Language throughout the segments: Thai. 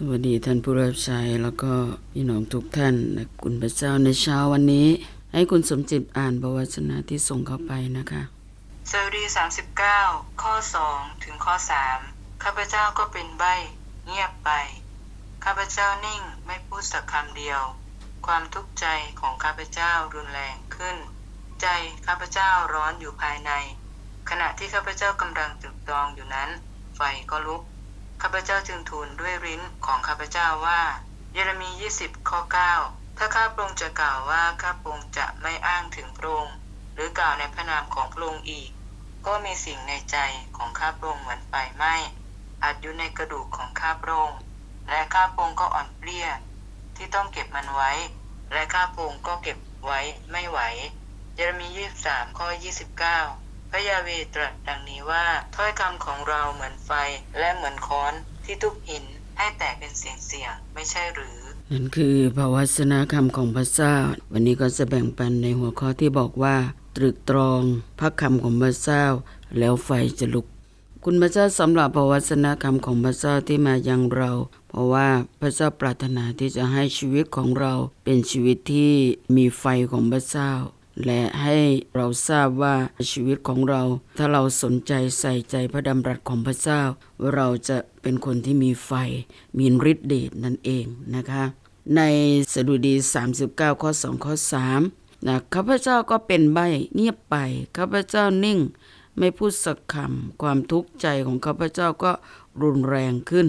สวัสดีท่านผู้รับใช้แล้วก็พี่น้องทุกท่านนะคุณพระเจ้าในเช้าวันนี้ ให้คุณสมจิตอ่านประวัตินะที่ส่งเข้าไปนะคะสดุดี39ข้อ2ถึงข้อ3ข้าพเจ้าก็เป็นใบ เงียบไป ข้าพเจ้านิ่งไม่พูดสักคำเดียว ความทุกข์ใจของข้าพเจ้ารุนแรงขึ้น ใจข้าพเจ้าร้อนอยู่ภายใน ขณะที่ข้าพเจ้ากำลังตึกตองอยู่นั้น ไฟก็ลุก ข้าพเจ้าจึงทูลด้วยริ้นของข้าพเจ้าว่า เยเรมี20ข้อ9ถ้าข้าพระองค์จะกล่าวว่าข้าพระองค์จะไม่อ้างถึงพระองค์หรือกล่าวในพระนามของพระองค์อีก ก็มีสิ่งในใจของข้าพระองค์เหมือนไฟไหม้อัดอยู่ในกระดูกของข้าพระองค์และข้าพระองค์ก็อ่อนเปลี้ยที่ต้องเก็บมันไว้ และข้าพระองค์ก็เก็บไว้ไม่ไหว เยเรมี23ข้อ29 พระยาเวตรัสดังนี้ว่าถ้อยคำของเราเหมือนไฟและเหมือนค้อนที่ทุบหินให้แตกเป็นเสียงเสียงไม่ใช่หรือนั่นคือพระวจนะคำของพระเจ้า วันนี้ก็จะแบ่งปันในหัวข้อที่บอกว่า ตรึกตรองพระคำของพระเจ้า แล้วไฟจะลุก คุณพระเจ้าสำหรับพระวจนะคำของพระเจ้าที่มายังเรา เพราะว่าพระเจ้าปรารถนาที่จะให้ชีวิตของเราเป็นชีวิตที่มีไฟของพระเจ้า และให้เราทราบว่าชีวิตของเรา ถ้าเราสนใจใส่ใจพระดำรัสของพระเจ้า เราจะเป็นคนที่มีไฟ มีฤทธิเดชนั่นเองนะคะ ในสดุดี 39 ข้อ 2 ข้อ3นะข้าพเจ้าก็เป็นใบเงียบไป ข้าพเจ้านิ่ง ไม่พูดสักคำความทุกข์ใจของข้าพเจ้าก็รุนแรงขึ้น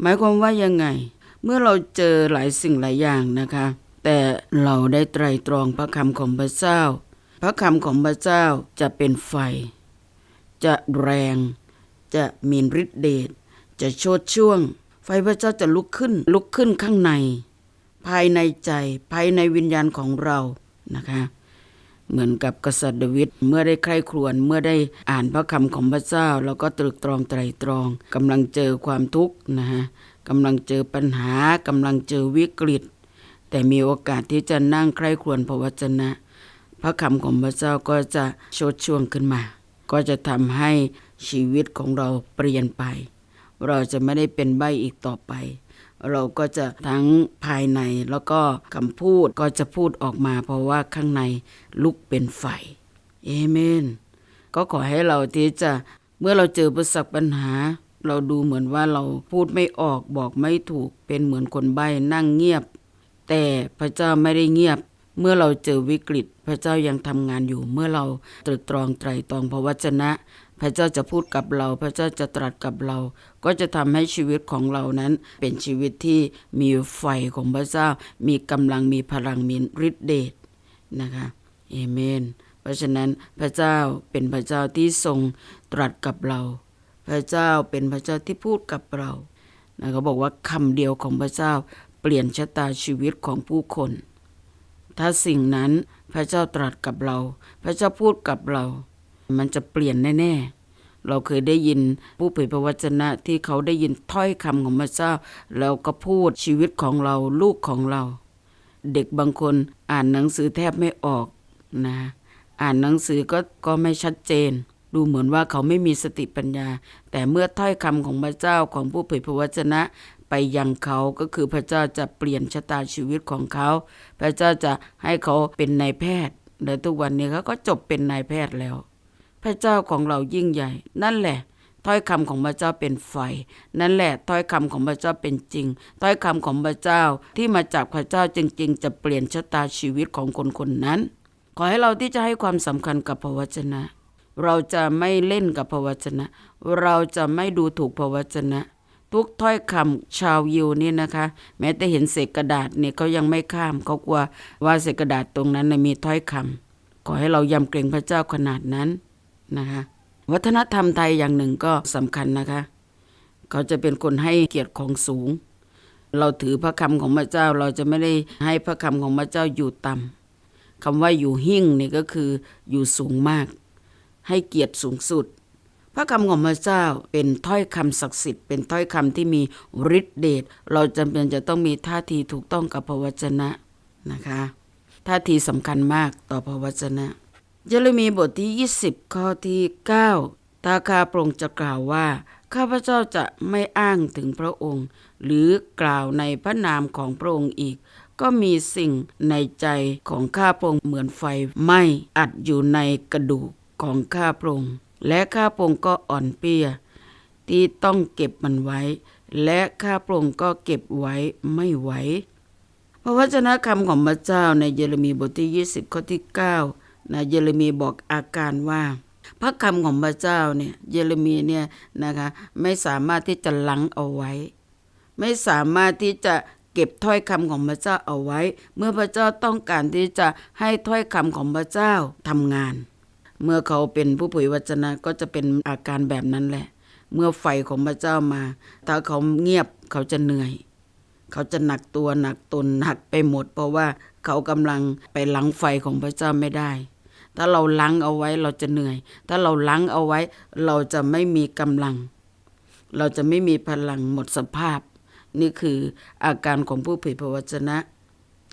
หมายความว่ายังไง เมื่อเราเจอหลายสิ่งหลายอย่างนะคะ แต่เราได้ไตรตรองพระคำของพระเจ้า พระคำของพระเจ้าจะเป็นไฟ จะแรง จะมีฤทธิเดช จะโชดช่วง ไฟพระเจ้าจะลุกขึ้น ลุกขึ้นข้างใน ภายในใจ ภายในวิญญาณของเรา นะคะ เหมือนกับกษัตริย์ดาวิด เมื่อได้ใคร่ครวญ เมื่อได้อ่านพระคำของพระเจ้า แล้วก็ตรึกตรองไตรตรอง กำลังเจอความทุกข์นะฮะกำลังเจอปัญหากำลังเจอวิกฤต แต่มีโอกาสที่จะนั่งใคร่ครวญพระวจนะ พระคำของพระเจ้าก็จะชดช่วงขึ้นมา ก็จะทำให้ชีวิตของเราเปลี่ยนไป เราจะไม่ได้เป็นใบอีกต่อไป เราก็จะทั้งภายในแล้วก็คำพูดก็จะพูดออกมา เพราะว่าข้างในลุกเป็นไฟเอเมน ก็ขอให้เราที่จะเมื่อเราเจอประสบปัญหา เราดูเหมือนว่าเราพูดไม่ออกบอกไม่ถูกเป็นเหมือนคนใบ้นั่งเงียบ แต่พระเจ้าไม่ได้เงียบ เมื่อเราเจอวิกฤต พระเจ้ายังทำงานอยู่ เมื่อเราตรึกตรองไตรตรองพระวจนะ พระเจ้าจะพูดกับเรา พระเจ้าจะตรัสกับเรา ก็จะทำให้ชีวิตของเรานั้น เป็นชีวิตที่มีไฟของพระเจ้า มีกำลังมีพลังมีฤทธิเดชนะคะเอเมน เพราะฉะนั้นพระเจ้าเป็นพระเจ้าที่ทรงตรัสกับเรา พระเจ้าเป็นพระเจ้าที่พูดกับเรานะเขาบอกว่าคำเดียวของพระเจ้า ลี่ยนชะตาชีวิตของผู้คน ถ้าสิ่งนั้นพระเจ้าตรัสกับเรา พระเจ้าพูดกับเรา มันจะเปลี่ยนแน่ ๆ เราเคยได้ยินผู้เผยพระวจนะที่เขาได้ยินถ้อยคำของพระเจ้า แล้วก็พูดชีวิตของเราลูกของเรา เด็กบางคนอ่านหนังสือแทบไม่ออกนะ อ่านหนังสือก็ก็ไม่ชัดเจน ดูเหมือนว่าเขาไม่มีสติปัญญา แต่เมื่อถ้อยคำของพระเจ้าของผู้เผยพระวจนะ ไปยังเขาก็คือพระเจ้าจะเปลี่ยนชะตาชีวิตของเขา พระเจ้าจะให้เขาเป็นนายแพทย์และทุกวันนี้เขาก็จบเป็นนายแพทย์แล้ว พระเจ้าของเรายิ่งใหญ่ นั่นแหละถ้อยคำของพระเจ้าเป็นไฟ นั่นแหละถ้อยคำของพระเจ้าเป็นจริง ถ้อยคำของพระเจ้าที่มาจากพระเจ้าจริง ๆ จะเปลี่ยนชะตาชีวิตของคนคนนั้น ขอให้เราที่จะให้ความสำคัญกับพระวจนะ เราจะไม่เล่นกับพระวจนะ เราจะไม่ดูถูกพระวจนะ ทุกถ้อยคำชาวยิวนี่นะคะ แม้แต่เห็นเศษกระดาษเนี่ยเขายังไม่ข้ามเขากลัวว่าเศษกระดาษตรงนั้นมีถ้อยคำขอให้เรายำเกรงพระเจ้าขนาดนั้นนะคะ วัฒนธรรมไทยอย่างหนึ่งก็สำคัญนะคะ เขาจะเป็นคนให้เกียรติของสูง เราถือพระคำของพระเจ้าเราจะไม่ได้ให้พระคำของพระเจ้าอยู่ต่ำคำว่าอยู่หิ่งนี่ก็คืออยู่สูงมาก ให้เกียรติสูงสุด พระคำของพระเจ้าเป็นถ้อยคำศักดิ์สิทธิ์เป็นถ้อยคำที่มีฤทธิเดชเราจำเป็นจะต้องมีท่าทีถูกต้องกับพระวจนะนะคะท่าทีสำคัญมากต่อพระวจนะ เยเรมีบทที่ 20 ข้อที่ 9 ตาคาโปรงจะกล่าวว่า ข้าพเจ้าจะไม่อ้างถึงพระองค์ หรือกล่าวในพระนามของพระองค์อีก ก็มีสิ่งในใจของข้าพระองค์เหมือนไฟไหม้อัดอยู่ในกระดูกของข้าพระองค์ และข้าพระองค์ก็อ่อนเปียที่ต้องเก็บมันไว้ และข้าพระองค์ก็เก็บไว้ไม่ไหวพระวจนะคำของพระเจ้าในเยเรมีบทที่ 20 ข้อที่9นะเยเรมีบอกอาการว่า พระคำของพระเจ้าเนี่ยเยเรมีเนี่ยนะคะไม่สามารถที่จะลังเอาไว้ ไม่สามารถที่จะเก็บถ้อยคำของพระเจ้าเอาไว้ เมื่อพระเจ้าต้องการที่จะให้ถ้อยคำของพระเจ้าทำงาน เมื่อเขาเป็นผู้เผยวจนะก็จะเป็นอาการแบบนั้นแหละ เมื่อไฟของพระเจ้ามา ถ้าเขาเงียบเขาจะเหนื่อย เขาจะหนักตัวหนักตนหนักไปหมด เพราะว่าเขากำลังไปล้างไฟของพระเจ้าไม่ได้ ถ้าเราล้างเอาไว้เราจะเหนื่อย ถ้าเราล้างเอาไว้เราจะไม่มีกำลัง เราจะไม่มีพลังหมดสภาพ นี่คืออาการของผู้เผยพระวจนะ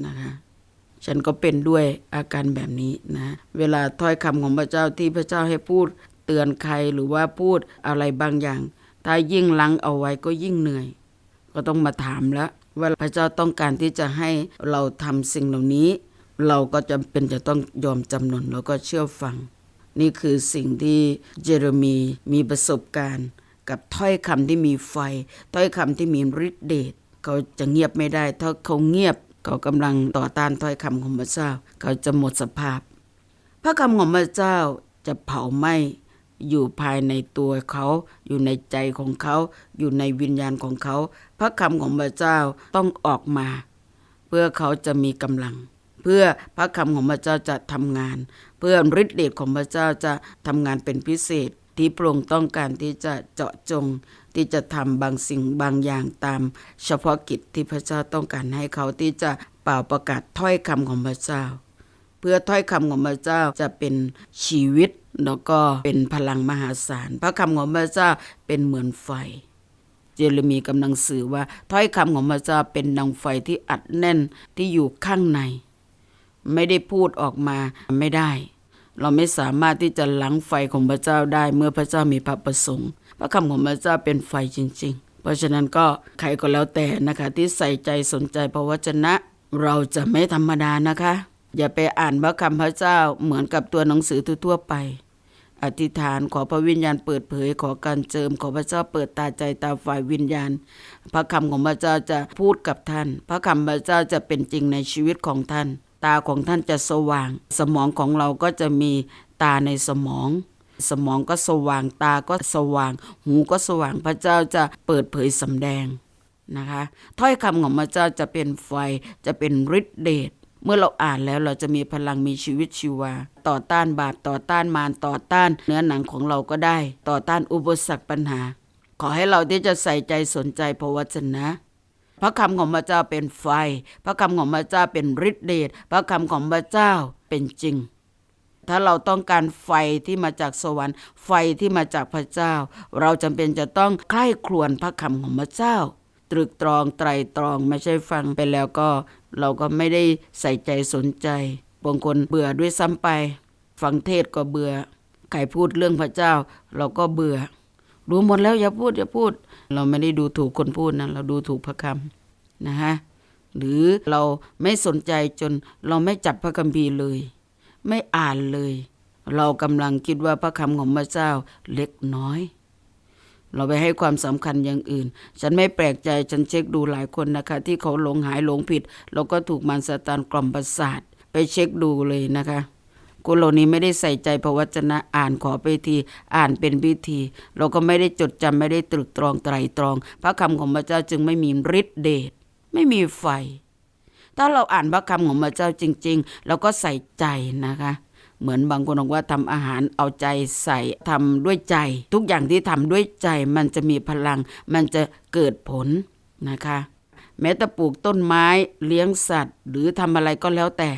นะคะ ฉันก็เป็นด้วยอาการแบบนี้นะ เวลาถ้อยคำของพระเจ้าที่พระเจ้าให้พูด เตือนใครหรือว่าพูดอะไรบางอย่าง ถ้ายิ่งลังเอาไว้ก็ยิ่งเหนื่อย ก็ต้องมาถามแล้ว ว่าพระเจ้าต้องการที่จะให้เราทำสิ่งเหล่านี้ เราก็จำเป็นจะต้องยอมจำนนแล้วก็เชื่อฟัง นี่คือสิ่งที่เยเรมีมีประสบการณ์ กับถ้อยคำที่มีไฟ ถ้อยคำที่มีฤทธิเดชเขาจะเงียบไม่ได้ ถ้าเขาเงียบ เขากำลังต่อต้านถ้อยคำของพระเจ้า เขาจะหมดสภาพ พระคำของพระเจ้าจะเผาไหม้อยู่ภายในตัวเขา อยู่ในใจของเขา อยู่ในวิญญาณของเขา พระคำของพระเจ้าต้องออกมา เพื่อเขาจะมีกำลัง เพื่อพระคำของพระเจ้าจะทำงาน เพื่อฤทธิเดชของพระเจ้าจะทำงานเป็นพิเศษ ที่พระองค์ต้องการที่จะเจาะจงที่จะทำบางสิ่งบางอย่างตาม เฉพาะกิจที่พระเจ้าต้องการให้เขาที่จะเป่าประกาศถ้อยคำของพระเจ้า เพื่อถ้อยคำของพระเจ้าจะเป็นชีวิตแล้วก็เป็นพลังมหาศาล พระคำของพระเจ้าเป็นเหมือนไฟ เจเรมีกำลังสื่อว่าถ้อยคำของพระเจ้าเป็นดังไฟที่อัดแน่นที่อยู่ข้างใน ไม่ได้พูดออกมาไม่ได้ เราไม่สามารถที่จะล้างไฟของพระเจ้าได้เมื่อพระเจ้ามีพระประสงค์ พระคำของพระเจ้าเป็นไฟจริง ๆ เพราะฉะนั้นก็ใครก็แล้วแต่นะคะที่ใส่ใจสนใจพระวจนะ เราจะไม่ธรรมดานะคะ อย่าไปอ่านพระคำพระเจ้าเหมือนกับตัวหนังสือทั่วไป อธิษฐานขอพระวิญญาณเปิดเผยขอการเจิมขอพระเจ้าเปิดตาใจตาฝ่ายวิญญาณ พระคำของพระเจ้าจะพูดกับท่าน พระคำพระเจ้าจะเป็นจริงในชีวิตของท่าน ตาของท่านจะสว่าง สมองของเราก็จะมีตาในสมอง สมองก็สว่างตาก็สว่าง หูก็สว่างพระเจ้าจะเปิดเผยสำแดงนะคะ ถ้อยคำของพระเจ้าจะเป็นไฟจะเป็นฤทธิเดชเมื่อเราอ่านแล้วเราจะมีพลังมีชีวิตชีวา ต่อต้านบาปต่อต้านมารต่อต้านเนื้อหนังของเราก็ได้ ต่อต้านอุปสรรคปัญหา ขอให้เราที่จะใส่ใจสนใจพระวจนะ พระคำของพระเจ้าเป็นไฟ พระคำของพระเจ้าเป็นฤทธิเดชพระคำของพระเจ้าเป็นจริง ถ้าเราต้องการไฟที่มาจากสวรรค์ ไฟที่มาจากพระเจ้า เราจำเป็นจะต้องใคร่ครวญพระคำของพระเจ้า ตรึกตรองไตรตรองไม่ใช่ฟังไปแล้วก็ เราก็ไม่ได้ใส่ใจสนใจบางคนเบื่อด้วยซ้ำไป ฟังเทศก็เบื่อใครพูดเรื่องพระเจ้า เราก็เบื่อรู้หมดแล้วอย่าพูดอย่าพูด เราไม่ได้ดูถูกคนพูดนะเราดูถูกพระคำนะฮะหรือเราไม่สนใจจนเราไม่จับพระคัมภีร์เลย ไม่อ่านเลย เรากำลังคิดว่าพระคำของพระเจ้าเล็กน้อย เราไปให้ความสำคัญอย่างอื่น ฉันไม่แปลกใจฉันเช็คดูหลายคนนะคะ ที่เขาหลงหายหลงผิดแล้วก็ถูกมารซาตานกล่อมประสาทไปเช็คดูเลยนะคะ คนเหล่านี้ไม่ได้ใส่ใจพระวจนะอ่านขอไปทีอ่านเป็นพิธี เราก็ไม่ได้จดจำไม่ได้ตรึกตรองไตรตรอง พระคำของพระเจ้าจึงไม่มีฤทธิเดชไม่มีไฟ ถ้าเราอ่านพระคำของพระเจ้าจริง ๆ เราก็ใส่ใจนะคะ เหมือนบางคนบอกว่าทำอาหารเอาใจใส่ทำด้วยใจ ทุกอย่างที่ทำด้วยใจมันจะมีพลัง มันจะเกิดผลนะคะ แม้แต่ปลูกต้นไม้เลี้ยงสัตว์ หรือทำอะไรก็แล้วแต่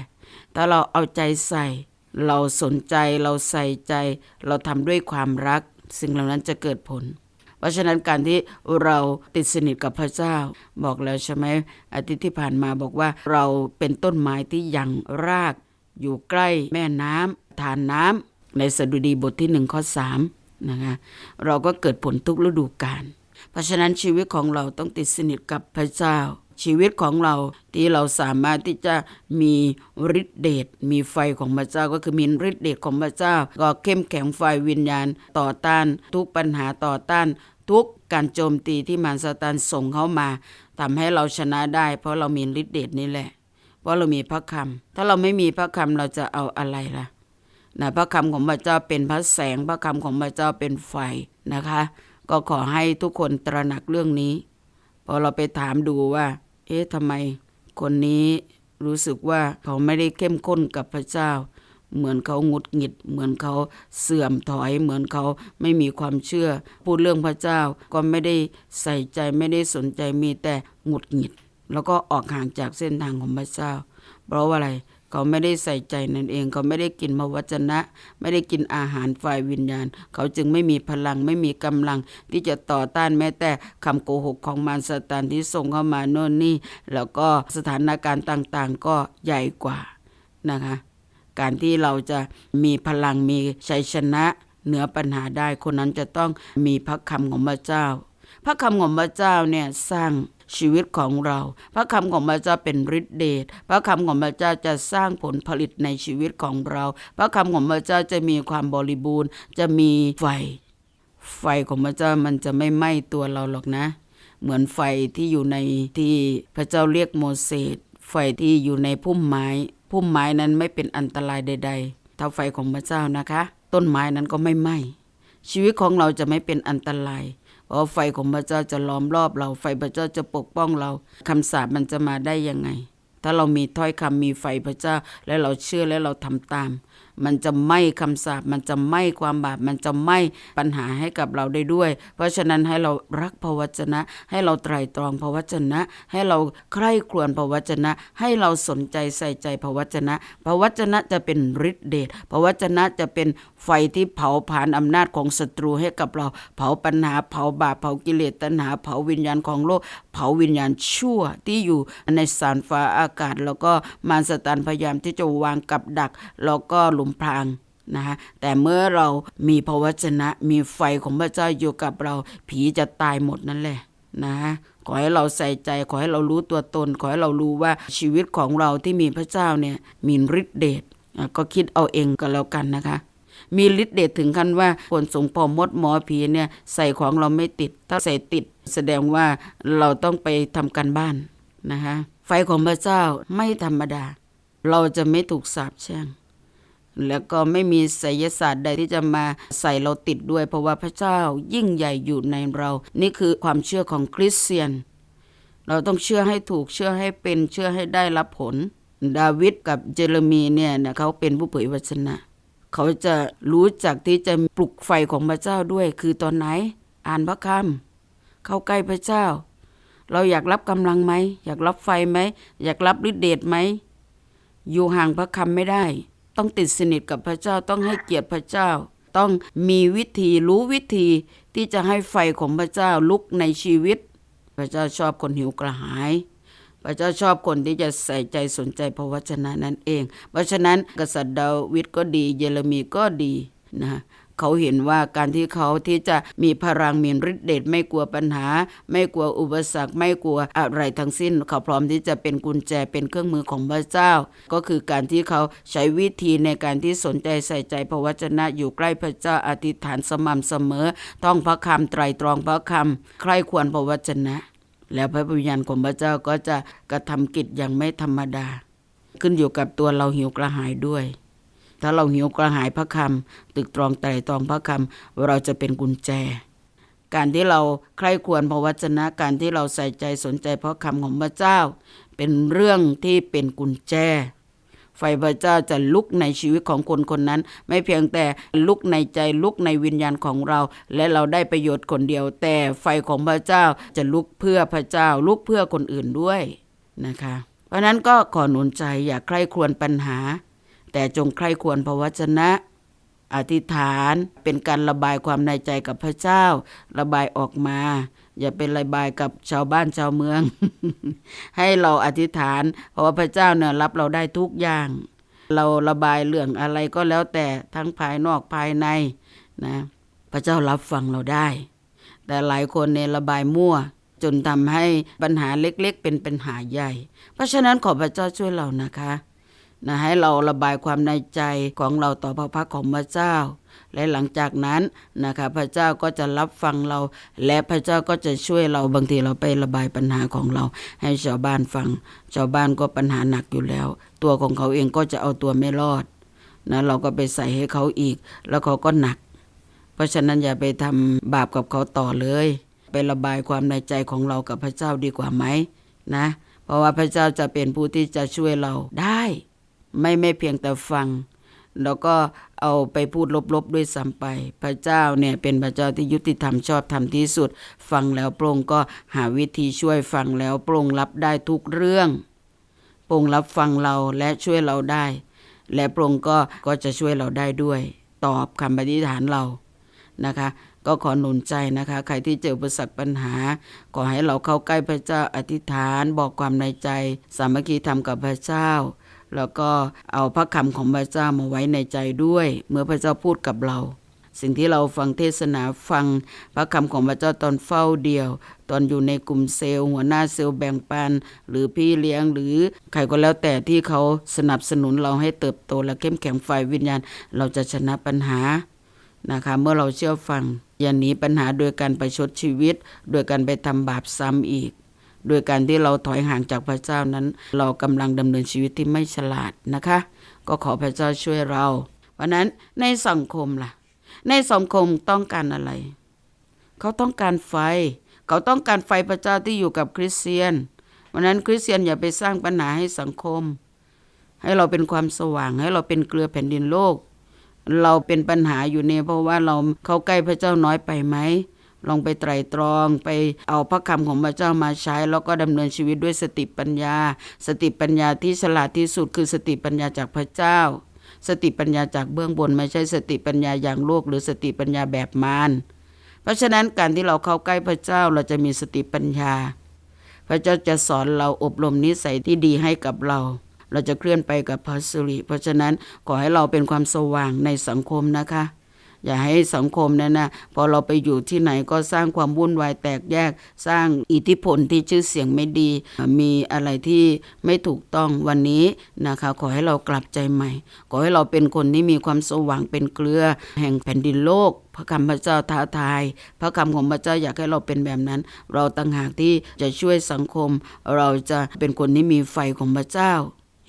ถ้าเราเอาใจใส่ เราสนใจเราใส่ใจ เราทำด้วยความรัก สิ่งเหล่านั้นจะเกิดผล เพราะฉะนั้นการที่เราติดสนิทกับพระเจ้า บอกแล้วใช่ไหมอาทิตย์ที่ผ่านมาบอกว่าเราเป็นต้นไม้ที่ยังราก อยู่ใกล้แม่น้ำทานน้ำในสดุดีบทที่หนึ่งข้อสามนะคะเราก็เกิดผลทุกฤดูกาลเพราะฉะนั้นชีวิตของเราต้องติดสนิทกับพระเจ้า ชีวิตของเราที่เราสามารถที่จะมีฤทธิเดชมีไฟของพระเจ้าก็คือมีฤทธิเดชของพระเจ้า ก็เข้มแข็งไฟวิญญาณต่อต้าน ทุกปัญหาต่อต้าน ทุกการโจมตีที่มารซาตานส่งเข้ามาทำให้เราชนะได้ เพราะเรามีฤทธิเดชนี่แหละ เพราะเรามีพระคำถ้าเราไม่มีพระคำเราจะเอาอะไรล่ะนะพระคำของพระเจ้าเป็นพระแสงพระคำของพระเจ้าเป็นไฟนะคะ ก็ขอให้ทุกคนตระหนักเรื่องนี้พอเราไปถามดูว่า เอ๊ะทำไมคนนี้รู้สึกว่าเขาไม่ได้เข้มข้นกับพระเจ้า เหมือนเขาหงุดหงิด เหมือนเขาเสื่อมถอย เหมือนเขาไม่มีความเชื่อ พูดเรื่องพระเจ้าก็ไม่ได้ใส่ใจไม่ได้สนใจมีแต่หงุดหงิด แล้วก็ออกห่างจากเส้นทางของพระเจ้า เพราะว่าอะไร เขาไม่ได้ใส่ใจนั่นเอง เขาไม่ได้กินพระวจนะ ไม่ได้กินอาหารฝ่ายวิญญาณ เขาจึงไม่มีพลังไม่มีกำลัง ที่จะต่อต้านแม้แต่คำโกหกของมารซาตานที่ส่งเข้ามาโน่นนี่ แล้วก็สถานการณ์ต่างๆ ก็ใหญ่กว่านะคะ การที่เราจะมีพลังมีชัยชนะเหนือปัญหาได้คนนั้นจะต้องมีพระคำของพระเจ้า พระคำของพระเจ้าเนี่ยสร้าง ชีวิตของเรา พระคำของพระเจ้าเป็นฤทธิเดชพระคำของพระเจ้าจะสร้างผลผลิตในชีวิตของเรา พระคำของพระเจ้าจะมีความบริบูรณ์ จะมีไฟ ไฟของพระเจ้ามันจะไม่ไหม้ตัวเราหรอกนะ เหมือนไฟที่อยู่ในที่พระเจ้าเรียกโมเสสไฟที่อยู่ในพุ่มไม้พุ่มไม้นั้นไม่เป็นอันตรายใด ๆ เท่าไฟของพระเจ้านะคะ ต้นไม้นั้นก็ไม่ไหม้ชีวิตของเราจะไม่เป็นอันตราย เพราะไฟของพระเจ้าจะล้อมรอบเรา ไฟพระเจ้าจะปกป้องเรา คำสาปมันจะมาได้ยังไง ถ้าเรามีถ้อยคำมีไฟพระเจ้าและเราเชื่อและเราทำตาม มันจะไม่คำสาปมันจะไม่ความบาปมันจะไม่ปัญหาให้กับเราได้ด้วย เพราะฉะนั้นให้เรารักพระวจนะ ให้เราไตรตรองพระวจนะ ให้เราใคร่ครวญพระวจนะ ให้เราสนใจใส่ใจพระวจนะ พระวจนะจะเป็นฤทธิเดชพระวจนะจะเป็นไฟที่เผาผลาญอำนาจของศัตรูให้กับเรา เผาปัญหาเผาบาปเผากิเลสตัณหา เผาวิญญาณของโลก เผาวิญญาณชั่วที่อยู่ในสารฟ้าอากาศ แล้วก็มารสตานพยายามที่จะวางกับดัก แล้วก็หลุมพรางนะคะแต่เมื่อเรามีพระวจนะมีไฟของพระเจ้าอยู่กับเราผีจะตายหมดนั่นแหละนะขอให้เราใส่ใจขอให้เรารู้ตัวตน ขอให้เรารู้ว่าชีวิตของเราที่มีพระเจ้าเนี่ยมีฤทธิเดชก็คิดเอาเองก็แล้วกันนะคะ มีฤทธิเดชถึงขั้นว่าคนสงพอมดหมอผีเนี่ยใส่ของเราไม่ติด ถ้าใส่ติดแสดงว่าเราต้องไปทำการบ้านนะคะไฟของพระเจ้าไม่ธรรมดา เราจะไม่ถูกสาปแช่ง แล้วก็ไม่มีไสยศาสตร์ใดที่จะมาใส่เราติดด้วย เพราะว่าพระเจ้ายิ่งใหญ่อยู่ในเรา นี่คือความเชื่อของคริสเตียน เราต้องเชื่อให้ถูกเชื่อให้เป็นเชื่อให้ได้รับผล ดาวิดกับเจเรมีเนี่ยนะเขาเป็นผู้เผยวจนะ เขาจะรู้จักที่จะปลุกไฟของพระเจ้าด้วย คือตอนไหน อ่านพระคำเข้าใกล้พระเจ้า เราอยากรับกำลังไหมอยากรับไฟไหมอยากรับฤทธิเดชไหมอยู่ห่างพระคำไม่ได้ ต้องติดสนิทกับพระเจ้าต้องให้เกียรติพระเจ้า ต้องมีวิธีรู้วิธีที่จะให้ไฟของพระเจ้าลุกในชีวิต พระเจ้าชอบคนหิวกระหาย พระเจ้าชอบคนที่จะใส่ใจสนใจพระวจนะนั่นเอง เพราะฉะนั้นกษัตริย์ดาวิดก็ดี เยเรมีก็ดีนะ เขาเห็นว่าการที่เขาที่จะมีพลังมีฤทธิ์เดชไม่กลัวปัญหา ไม่กลัวอุปสรรคไม่กลัวอะไรทั้งสิ้น เขาพร้อมที่จะเป็นกุญแจเป็นเครื่องมือของพระเจ้า ก็คือการที่เขาใช้วิธีในการที่สนใจใส่ใจพระวจนะอยู่ใกล้พระเจ้าอธิษฐานสม่ำเสมอท่องพระคำไตรตรองพระคำใครควรพระวจนะ แล้วพระวิญญาณของพระเจ้าก็จะกระทำกิจอย่างไม่ธรรมดา ขึ้นอยู่กับตัวเราหิวกระหายด้วย ถ้าเราหิวกระหายพระคำตึกตรองไตรตรองพระคำเราจะเป็นกุญแจ การที่เราใคร่ควรพระวจนะการที่เราใส่ใจสนใจพระคำของพระเจ้า เป็นเรื่องที่เป็นกุญแจ ไฟพระเจ้าจะลุกในชีวิตของคนคนนั้น ไม่เพียงแต่ลุกในใจลุกในวิญญาณของเรา และเราได้ประโยชน์คนเดียว แต่ไฟของพระเจ้าจะลุกเพื่อพระเจ้า ลุกเพื่อคนอื่นด้วยนะคะ เพราะนั้นก็ขอหนุนใจอย่าใคร่ครวญปัญหา แต่จงใคร่ควรพระวจนะอธิษฐานเป็นการระบายความในใจกับพระเจ้า ระบายออกมา อย่าเป็นระบายกับชาวบ้านชาวเมือง ให้เราอธิษฐาน เพราะว่าพระเจ้าเนี่ยรับเราได้ทุกอย่าง เราระบายเรื่องอะไรก็แล้วแต่ทั้งภายนอกภายในนะพระเจ้ารับฟังเราได้ แต่หลายคนในยระบายมั่ว จนทำให้ปัญหาเล็กๆ เป็นปัญหาใหญ่ เพราะฉะนั้นขอพระเจ้าช่วยเรานะคะ นะให้เราระบายความในใจของเราต่อพระพักของพระเจ้า และหลังจากนั้นนะคะพระเจ้าก็จะรับฟังเรา และพระเจ้าก็จะช่วยเราบางทีเราไประบายปัญหาของเรา ให้ชาวบ้านฟัง ชาวบ้านก็ปัญหาหนักอยู่แล้ว ตัวของเขาเองก็จะเอาตัวไม่รอดนะเราก็ไปใส่ให้เขาอีก แล้วเขาก็หนัก เพราะฉะนั้นอย่าไปทำบาปกับเขาต่อเลย ไประบายความในใจของเรากับพระเจ้าดีกว่าไหมนะ เพราะว่าพระเจ้าจะเป็นผู้ที่จะช่วยเราได้ ไม่ไม่เพียงแต่ฟัง แล้วก็เอาไปพูดลบๆด้วยซ้ำไป พระเจ้าเนี่ยเป็นพระเจ้าที่ยุติธรรมชอบธรรมที่สุด ฟังแล้วพระองก็หาวิธีช่วยฟังแล้วพระองรับได้ทุกเรื่องพระองรับฟังเราและช่วยเราได้ และพระองก็ก็จะช่วยเราได้ด้วย ตอบคำปฏิฐานเรานะคะก็ขอหนุนใจนะคะ ใครที่เจออุปสรรคปัญหา ขอให้เราเข้าใกล้พระเจ้าอธิษฐาน บอกความในใจ สามัคคีธรรมกับพระเจ้า แล้วก็เอาพระคำของพระเจ้ามาไว้ในใจด้วย เมื่อพระเจ้าพูดกับเรา สิ่งที่เราฟังเทศนาฟังพระคำของพระเจ้าตอนเฝ้าเดียว ตอนอยู่ในกลุ่มเซลล์หัวหน้าเซลล์แบ่งปัน หรือพี่เลี้ยงหรือใครก็แล้วแต่ที่เขาสนับสนุนเราให้เติบโตและเข้มแข็งฝ่ายวิญญาณ เราจะชนะปัญหานะคะเมื่อเราเชื่อฟังอย่าหนีปัญหาโดยการไปชดชีวิต โดยการไปทำบาปซ้ำอีก โดยการที่เราถอยห่างจากพระเจ้านั้น เรากำลังดำเนินชีวิตที่ไม่ฉลาดนะคะ ก็ขอพระเจ้าช่วยเราวันนั้นในสังคมล่ะ ในสังคมต้องการอะไร เขาต้องการไฟ เขาต้องการไฟพระเจ้าที่อยู่กับคริสเตียนวันนั้นคริสเตียนอย่าไปสร้างปัญหาให้สังคม ให้เราเป็นความสว่าง ให้เราเป็นเกลือแผ่นดินโลก เราเป็นปัญหาอยู่เนี่ยเพราะว่าเราเขาใกล้พระเจ้าน้อยไปไหม ลองไปไตรตรองไปเอาพระคำของพระเจ้ามาใช้ แล้วก็ดำเนินชีวิตด้วยสติปัญญา สติปัญญาที่ฉลาดที่สุดคือสติปัญญาจากพระเจ้า สติปัญญาจากเบื้องบนไม่ใช่สติปัญญาอย่างโลก หรือสติปัญญาแบบมารเพราะฉะนั้นการที่เราเข้าใกล้พระเจ้าเราจะมีสติปัญญา พระเจ้าจะสอนเราอบรมนิสัยที่ดีให้กับเรา เราจะเคลื่อนไปกับพระสิริเพราะฉะนั้นขอให้เราเป็นความสว่างในสังคมนะคะ อย่าให้สังคมนั้นนะพอเราไปอยู่ที่ไหนก็สร้างความวุ่นวายแตกแยก สร้างอิทธิพลที่ชื่อเสียงไม่ดี มีอะไรที่ไม่ถูกต้องวันนี้นะคะขอให้เรากลับใจใหม่ ขอให้เราเป็นคนที่มีความสว่างเป็นเกลือ แห่งแผ่นดินโลกพระคำพระเจ้าท้าทาย พระคำของพระเจ้าอยากให้เราเป็นแบบนั้น เราต่างหากที่จะช่วยสังคม เราจะเป็นคนที่มีไฟของพระเจ้า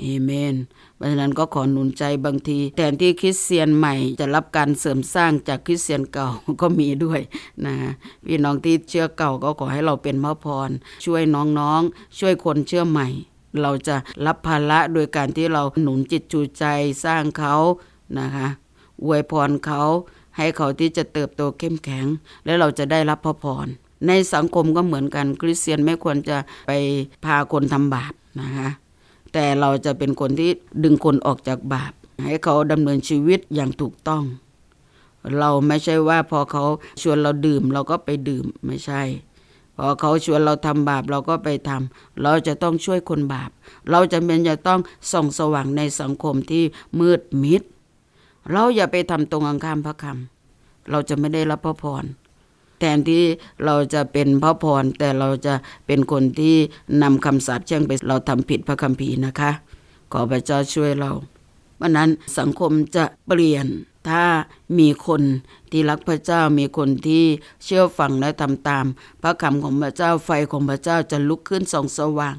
เอเมน เพราะฉะนั้นก็ขอหนุนใจบางที แทนที่คริสเตียนใหม่จะรับการเสริมสร้างจากคริสเตียนเก่าก็มีด้วยนะพี่น้องที่เชื่อเก่าก็ขอให้เราเป็นพระพร ช่วยน้องๆ ช่วยคนเชื่อใหม่ เราจะรับภาระโดยการที่เราหนุนจิตจูใจสร้างเขานะคะอวยพรเขาให้เขาที่จะเติบโตเข้มแข็ง และเราจะได้รับพระพรในสังคมก็เหมือนกันคริสเตียนไม่ควรจะไปพาคนทำบาปนะคะ แต่เราจะเป็นคนที่ดึงคนออกจากบาป ให้เขาดำเนินชีวิตอย่างถูกต้อง เราไม่ใช่ว่าพอเขาชวนเราดื่มเราก็ไปดื่มไม่ใช่ พอเขาชวนเราทำบาปเราก็ไปทำเราจะต้องช่วยคนบาป เราจะเป็นจะต้องส่องสว่างในสังคมที่มืดมิด เราอย่าไปทำตรงกันข้ามพระคำเราจะไม่ได้รับพระพร แทนที่เราจะเป็นพระพร แต่เราจะเป็นคนที่นำคำสาปแช่งไปเราทำผิดพระคัมภีร์นะคะ ขอพระเจ้าช่วยเราวันนั้นสังคมจะเปลี่ยนถ้ามีคนที่รักพระเจ้ามีคนที่เชื่อฟังและทำตาม พระคำของพระเจ้าไฟของพระเจ้าจะลุกขึ้นส่องสว่าง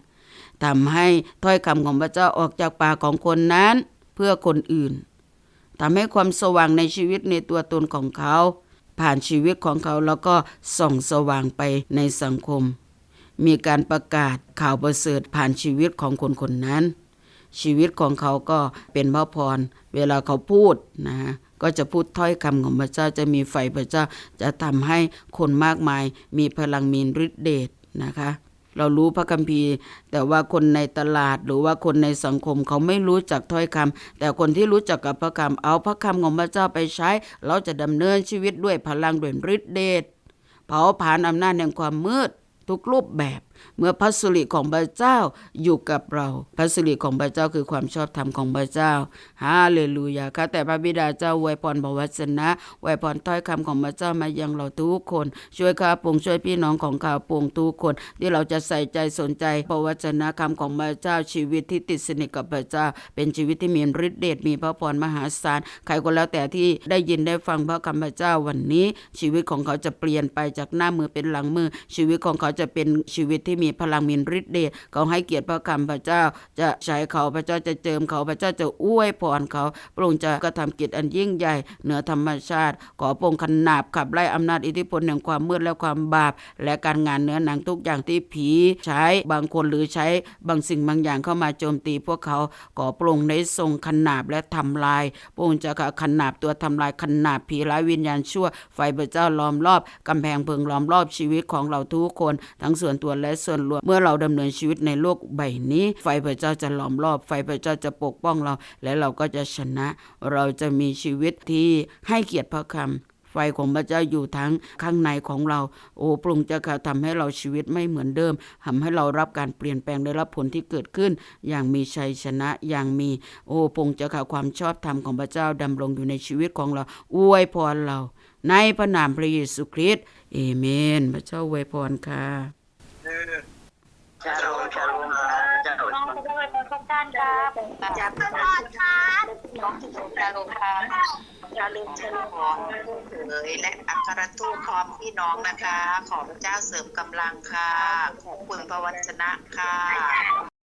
ทำให้ถ้อยคำของพระเจ้าออกจากปากของคนนั้นเพื่อคนอื่นทำให้ความสว่างในชีวิตในตัวตนของเขา ผ่านชีวิตของเขาแล้วก็ส่องสว่างไปในสังคม มีการประกาศข่าวประเสริฐผ่านชีวิตของคนคนนั้น ชีวิตของเขาก็เป็นพระพร เวลาเขาพูดนะฮะก็จะพูดถ้อยคำของพระเจ้าจะมีไฟพระเจ้าจะทำให้คนมากมายมีพลังมีฤทธิเดชนะคะ เรารู้พระคัมภีร์ แต่ว่าคนในตลาดหรือว่าคนในสังคมเขาไม่รู้จักถ้อยคำแต่คนที่รู้จักกับพระคำเอาพระคำของพระเจ้าไปใช้ เราจะดำเนินชีวิตด้วยพลังด้วยฤทธิเดชเผาผลาญอำนาจแห่งความมืดทุกรูปแบบ เมื่อพระสิริของพระเจ้าอยู่กับเรา พระสิริของพระเจ้าคือความชอบธรรมของพระเจ้าฮาเลลูยาค่ะแต่พระบิดาเจ้าอวยพรพระวจนะอวยพรถ้อยคำของพระเจ้ามายังเราทุกคน ช่วยข้าพงช่วยพี่น้องของข้าพงทุกคน ที่เราจะใส่ใจสนใจพระวจนะคำของพระเจ้าชีวิตที่ติดสนิทกับพระเจ้า เป็นชีวิตที่มีฤทธิ์เดชมีพระพรมหาศาลใครก็แล้วแต่ที่ได้ยินได้ฟังพระคำพระเจ้าวันนี้ ชีวิตของเขาจะเปลี่ยนไปจากหน้ามือเป็นหลังมือ ชีวิตของเขาจะเป็นชีวิตที่มีพลังมีฤทธิ์เดชเขาให้เกียรติพระคำพระเจ้า จะใช้เขาพระเจ้าจะเจิมเขาพระเจ้าจะอวยพรเขาพระองค์จะกระทำกิจอันยิ่งใหญ่เหนือธรรมชาติ ขอพระองค์ขนาบขับไล่อำนาจอิทธิพลแห่งความมืดและความบาป และการงานเนื้อหนังทุกอย่างที่ผีใช้บางคนหรือใช้บางสิ่งบางอย่างเข้ามาโจมตีพวกเขาขอพระองค์ได้ทรงขนาบและทำลายพระองค์จะขนาบตัวทำลายขนาบผีร้ายวิญญาณชั่ว ไฟพระเจ้าล้อมรอบกำแพงเพิงล้อมรอบชีวิตของเราทุกคน ทั้งส่วนตัวและส่วนรวม เมื่อเราดำเนินชีวิตในโลกใบนี้ ไฟพระเจ้าจะล้อมรอบ ไฟพระเจ้าจะปกป้องเรา และเราก็จะชนะ เราจะมีชีวิตที่ให้เกียรติพระคำไฟของพระเจ้าอยู่ทั้งข้างในของเรา โอ้พระองค์จะกระทำให้เราชีวิตไม่เหมือนเดิมทำให้เรารับการเปลี่ยนแปลงได้รับผลที่เกิดขึ้น อย่างมีชัยชนะอย่างมี โอ้พระองค์จะข่ความชอบธรรมของพระเจ้าดำรงอยู่ในชีวิตของเรา อวยพรเรา ในพระนามพระเยซูคริสต์เอเมน พระเจ้าอวยพรค่ะ จะลงจะลงจะลงน้องจะด้เป็นทุกานครับจากพระพรครับน้องจะลงครับอย่าลืมเชิญขอเผยและอัครทูตพร้อมพี่น้องนะคะ ขอพระเจ้าเสริมกำลังค่ะขอบคุณพระวจนะค่ะ